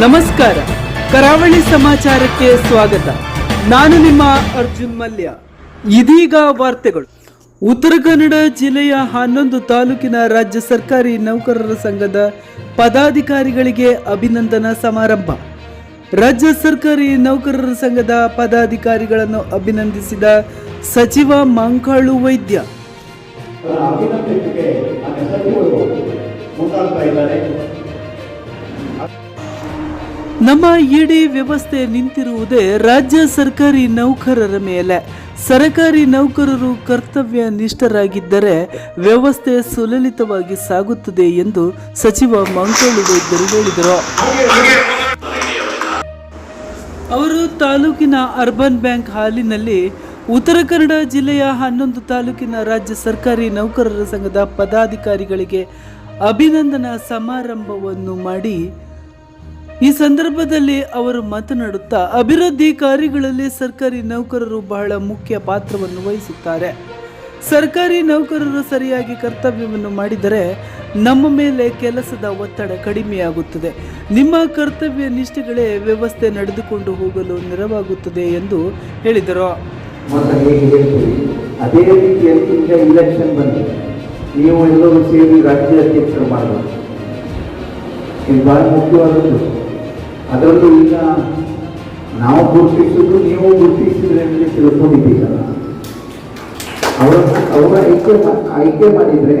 ನಮಸ್ಕಾರ. ಕರಾವಳಿ ಸಮಾಚಾರಕ್ಕೆ ಸ್ವಾಗತ. ನಾನು ನಿಮ್ಮ ಅರ್ಜುನ್ ಮಲ್ಯ. ಇದೀಗ ವಾರ್ತೆಗಳು. ಉತ್ತರ ಕನ್ನಡ ಜಿಲ್ಲೆಯ ಹನ್ನೊಂದು ತಾಲೂಕಿನ ರಾಜ್ಯ ಸರ್ಕಾರಿ ನೌಕರರ ಸಂಘದ ಪದಾಧಿಕಾರಿಗಳಿಗೆ ಅಭಿನಂದನಾ ಸಮಾರಂಭ. ರಾಜ್ಯ ಸರ್ಕಾರಿ ನೌಕರರ ಸಂಘದ ಪದಾಧಿಕಾರಿಗಳನ್ನು ಅಭಿನಂದಿಸಿದ ಸಚಿವ ಮಂಕಾಳು ವೈದ್ಯ. ನಮ್ಮ ಇಡೀ ವ್ಯವಸ್ಥೆ ನಿಂತಿರುವುದೇ ರಾಜ್ಯ ಸರ್ಕಾರಿ ನೌಕರರ ಮೇಲೆ. ಸರಕಾರಿ ನೌಕರರು ಕರ್ತವ್ಯ ನಿಷ್ಠರಾಗಿದ್ದರೆ ವ್ಯವಸ್ಥೆ ಸುಲಲಿತವಾಗಿ ಸಾಗುತ್ತದೆ ಎಂದು ಸಚಿವ ಮಂಕೋಳಿ ವೈದ್ಯರು ಹೇಳಿದರು. ಅವರು ತಾಲೂಕಿನ ಅರ್ಬನ್ ಬ್ಯಾಂಕ್ ಹಾಲಿನಲ್ಲಿ ಉತ್ತರ ಕನ್ನಡ ಜಿಲ್ಲೆಯ ಹನ್ನೊಂದು ತಾಲೂಕಿನ ರಾಜ್ಯ ಸರ್ಕಾರಿ ನೌಕರರ ಸಂಘದ ಪದಾಧಿಕಾರಿಗಳಿಗೆ ಅಭಿನಂದನಾ ಸಮಾರಂಭವನ್ನು ಮಾಡಿ ಈ ಸಂದರ್ಭದಲ್ಲಿ ಅವರು ಮಾತನಾಡುತ್ತಾ ಅಭಿವೃದ್ಧಿ ಕಾರ್ಯಗಳಲ್ಲಿ ಸರ್ಕಾರಿ ನೌಕರರು ಬಹಳ ಮುಖ್ಯ ಪಾತ್ರವನ್ನು ವಹಿಸುತ್ತಾರೆ. ಸರ್ಕಾರಿ ನೌಕರರು ಸರಿಯಾಗಿ ಕರ್ತವ್ಯವನ್ನು ಮಾಡಿದರೆ ನಮ್ಮ ಮೇಲೆ ಕೆಲಸದ ಒತ್ತಡ ಕಡಿಮೆಯಾಗುತ್ತದೆ. ನಿಮ್ಮ ಕರ್ತವ್ಯ ನಿಷ್ಠೆಗಳೇ ವ್ಯವಸ್ಥೆ ನಡೆದುಕೊಂಡು ಹೋಗಲು ನೆರವಾಗುತ್ತದೆ ಎಂದು ಹೇಳಿದರು. ಅದೇ ರೀತಿಯಲ್ಲಿ ಈಗ ಇಲೆಕ್ಷನ್ ಬಂದಿದೆ ನೀವು ಎಲ್ಲರೂ ಸೇರಿ ರಾಜ್ಯ ಅಧ್ಯಕ್ಷರು ಮಾಡಬೇಕು. ಇದು ಬಹಳ ಮುಖ್ಯವಾದದ್ದು. ಅದರಲ್ಲೂ ಈಗ ನಾವು ಗುರುತಿಸಿದ್ರು ನೀವು ಗುರುತಿಸಿದ್ರೆ ಅಂತ ತಿಳ್ಕೊಂಡಿದ್ದೀರಲ್ಲ ಅವರ ಅವರ ಆಯ್ಕೆ ಆಯ್ಕೆ ಮಾಡಿದರೆ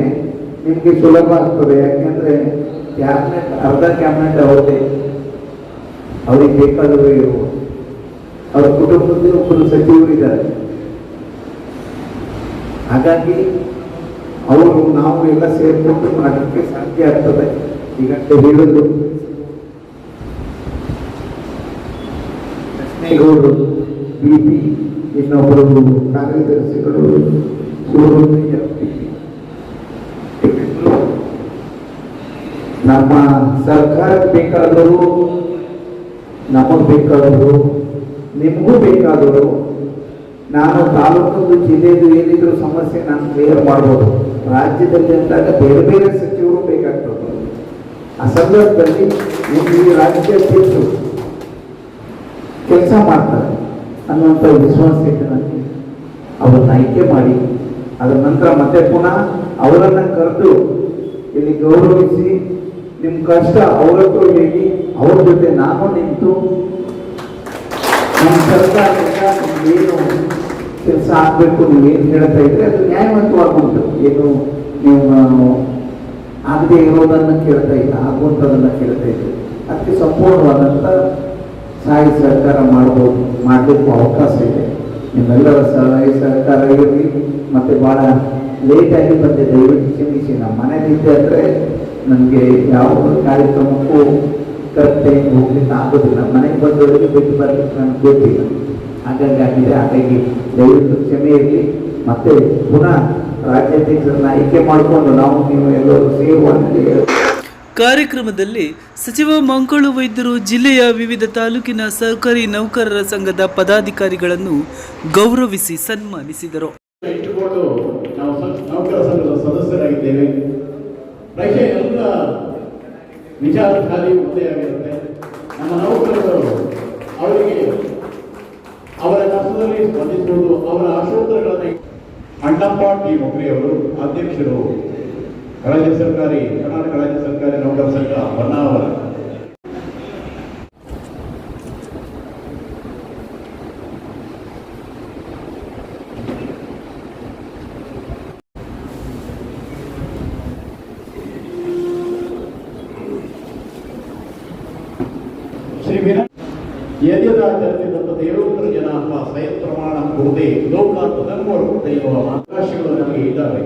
ನಿಮಗೆ ಸುಲಭ ಆಗ್ತದೆ. ಯಾಕೆಂದರೆ ಕ್ಯಾಬಿನೆಟ್, ಅರ್ಧ ಕ್ಯಾಬಿನೆಟ್ ಅವರದೇ. ಅವ್ರಿಗೆ ಬೇಕಾದರೂ ಇರುವ ಅವರ ಕುಟುಂಬದಲ್ಲಿ ಒಬ್ಬರು ಸಚಿವರು ಇದ್ದಾರೆ. ಹಾಗಾಗಿ ಅವರು, ನಾವು ಎಲ್ಲ ಸೇರ್ಕೊಂಡು ಮಾಡಲಿಕ್ಕೆ ಸಾಧ್ಯ ಆಗ್ತದೆ. ಈಗ ಹೇಳುದು ಕೃಷ್ಣೇಗೌಡರು ಬಿ ಪಿ ಇನ್ನೊಬ್ಬರು ಕಾರ್ಯದರ್ಶಿಗಳು ನಮ್ಮ ಸರ್ಕಾರಕ್ಕೆ ಬೇಕಾದವರು, ನಮಗೆ ಬೇಕಾದವರು, ನಿಮಗೂ ಬೇಕಾದವರು, ನಾನು ತಾಲೂಕದ್ದು ಜಿಲ್ಲೆದು ಏನಿದ್ರು ಸಮಸ್ಯೆ ನಾನು ಕ್ಲಿಯರ್ ಮಾಡ್ಬೋದು. ರಾಜ್ಯದಲ್ಲಿ ಅಂದಾಗ ಬೇರೆ ಬೇರೆ ಸಚಿವರು ಬೇಕಾಗ್ತದೆ. ಆ ಸಂದರ್ಭದಲ್ಲಿ ಈ ರಾಜ್ಯ ಅಧ್ಯಕ್ಷರು ಕೆಲಸ ಮಾಡ್ತಾರೆ ಅನ್ನುವಂಥ ವಿಶ್ವಾಸ ಇದೆ ನನಗೆ ಅವರನ್ನು ಆಯ್ಕೆ ಮಾಡಿ. ಅದರ ನಂತರ ಮತ್ತೆ ಪುನಃ ಅವರನ್ನು ಕರೆದು ಇಲ್ಲಿ ಗೌರವಿಸಿ ನಿಮ್ಮ ಕಷ್ಟ ಅವರತ್ರ ಹೇಳಿ, ಅವ್ರ ಜೊತೆ ನಾನು ನಿಂತು ನಮ್ಮ ಸರ್ಕಾರದಿಂದ ಏನು ಕೆಲಸ ಆಗಬೇಕು ನೀವು ಏನು ಹೇಳ್ತಾ ಇದ್ರೆ ಅದು ನ್ಯಾಯವಂತವಾಗುಂಟು ಏನು ನೀವು ಆಗದೆ ಇರೋದನ್ನು ಕೇಳ್ತಾ ಇಲ್ಲ, ಆಗುವಂಥದ್ದನ್ನ ಕೇಳ್ತಾ ಇದ್ದೆ. ಅದಕ್ಕೆ ಸಂಪೂರ್ಣವಾದಂಥ ಸಹಾಯ ಸಹಕಾರ ಮಾಡ್ಬೋದು, ಮಾಡಲಿಕ್ಕೂ ಅವಕಾಶ ಇದೆ. ನಿಮ್ಮೆಲ್ಲರ ಸಹಾಯ ಸಹಕಾರ ಇರಲಿ, ಮತ್ತು ಭಾಳ ಲೇಟಾಗಿ ಬಂದೆ ದಯವಿಟ್ಟು ಕ್ಷಮಿಸಿ. ನಮ್ಮ ಮನೇಲಿದ್ದೆ ಅಂದರೆ ನನಗೆ ಯಾವ ಕಾರ್ಯಕ್ರಮಕ್ಕೂ ಕರೆಕ್ಟ್ ಟೈಮ್ ಹೋಗ್ಲಿಕ್ಕೆ ಆಗೋದಿಲ್ಲ. ಮನೆಗೆ ಬಂದವರಿಗೆ ಬಿಟ್ಟು ಬರಲಿಕ್ಕೆ ನನಗೆ ಗೊತ್ತಿಲ್ಲ. ಹಾಗಾಗಿ ಆಗಿದೆ ಹಾಗಾಗಿ ದಯವಿಟ್ಟು ಕ್ಷಮೆ ಇರಲಿ. ಮತ್ತೆ ಪುನಃ ರಾಜ್ಯಾಧ್ಯಕ್ಷರನ್ನ ಆಯ್ಕೆ ಮಾಡಿಕೊಂಡು ನಾವು ನೀವು ಎಲ್ಲರೂ ಸೇರುವಂತೆ ಕಾರ್ಯಕ್ರಮದಲ್ಲಿ ಸಚಿವ ಮಂಕಳು ವೈದ್ಯರು ಜಿಲ್ಲೆಯ ವಿವಿಧ ತಾಲೂಕಿನ ಸರ್ಕಾರಿ ನೌಕರರ ಸಂಘದ ಪದಾಧಿಕಾರಿಗಳನ್ನು ಗೌರವಿಸಿ ಸನ್ಮಾನಿಸಿದರು. ಅವರ ಅವರ ಆಶೋತ್ತರಗಳನ್ನು ಅಣ್ಣಪ್ಪ ಟಿ ಮೊಗ್ರಿಯವರು ಅಧ್ಯಕ್ಷರು, ರಾಜ್ಯ ಸರ್ಕಾರಿ ಕರ್ನಾಟಕ ನೌಕರ ಸಂಘ ಹೊನ್ನಾವರ ಶ್ರೀ ವಿನ ಯದ್ಯದಾಚರಿಸಿದಂಥ ದೇವೋತ್ತರ ಜನಾಂಗ ಸ್ವಯಂ ಪ್ರಮಾಣ ಕುರುದೇ ಲೋಕಾಂತ ಧರ್ಮರು ಎನ್ನುವ ಅವಕಾಶಗಳು ನಮಗೆ ಇದ್ದಾವೆ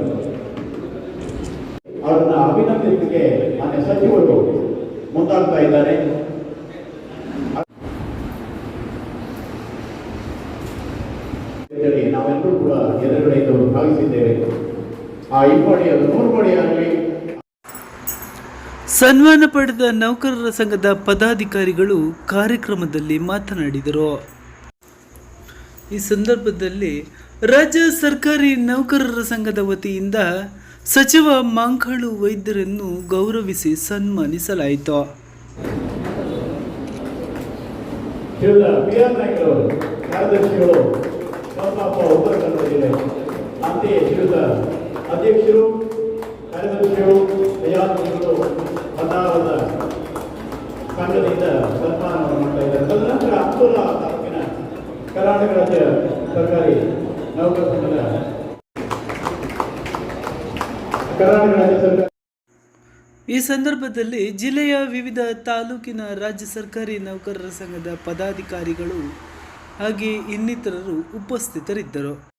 ಅವರನ್ನ ಅಭಿನಂದಿಸಲಿಕ್ಕೆ ಮಾನ್ಯ ಸಚಿವರು ಮುಂದಾಗ್ತಾ ಇದ್ದಾರೆ. ನಾವೆಲ್ಲರೂ ಕೂಡ ಎದುರುಗಡೆಯಿಂದ ಭಾವಿಸಿದ್ದೇವೆ. ಆ ಇಬ್ಬಡಿ ಅದು ನೂರು ಬಡಿ ಆಗಲಿ. ಸನ್ಮಾನ ಪಡೆದ ನೌಕರರ ಸಂಘದ ಪದಾಧಿಕಾರಿಗಳು ಕಾರ್ಯಕ್ರಮದಲ್ಲಿ ಮಾತನಾಡಿದರು. ಈ ಸಂದರ್ಭದಲ್ಲಿ ರಾಜ್ಯ ಸರ್ಕಾರಿ ನೌಕರರ ಸಂಘದ ವತಿಯಿಂದ ಸಚಿವ ಮಂಕಳು ವೈದ್ಯರನ್ನು ಗೌರವಿಸಿ ಸನ್ಮಾನಿಸಲಾಯಿತು. ಕಾರ್ಯದರ್ಶಿಗಳು ಅಂತೆಯೇ ಅಧ್ಯಕ್ಷರು ಕಾರ್ಯದರ್ಶಿಗಳು ಪ್ರಜಾಪ್ರತಿನಿಧಿಗಳು ಬಂದಾವದ ಸಂಘದಿಂದ ಸನ್ಮಾನವನ್ನು ಮಾಡ್ತಾ ಇದ್ದಾರೆ ತದನಂತರ ಅಬ್ದುಲ್ಲಾ ತಾಲೂಕಿನ ಕರ್ನಾಟಕ ರಾಜ್ಯ ಸರ್ಕಾರಿ ನೌಕರ ಸಂಘದ ಕರ್ನಾಟಕ ರಾಜ್ಯ ಸರ್ಕಾರ ಈ ಸಂದರ್ಭದಲ್ಲಿ ಜಿಲ್ಲೆಯ ವಿವಿಧ ತಾಲೂಕಿನ ರಾಜ್ಯ ಸರ್ಕಾರಿ ನೌಕರರ ಸಂಘದ ಪದಾಧಿಕಾರಿಗಳು ಹಾಗೆ ಇನ್ನಿತರರು ಉಪಸ್ಥಿತರಿದ್ದರು.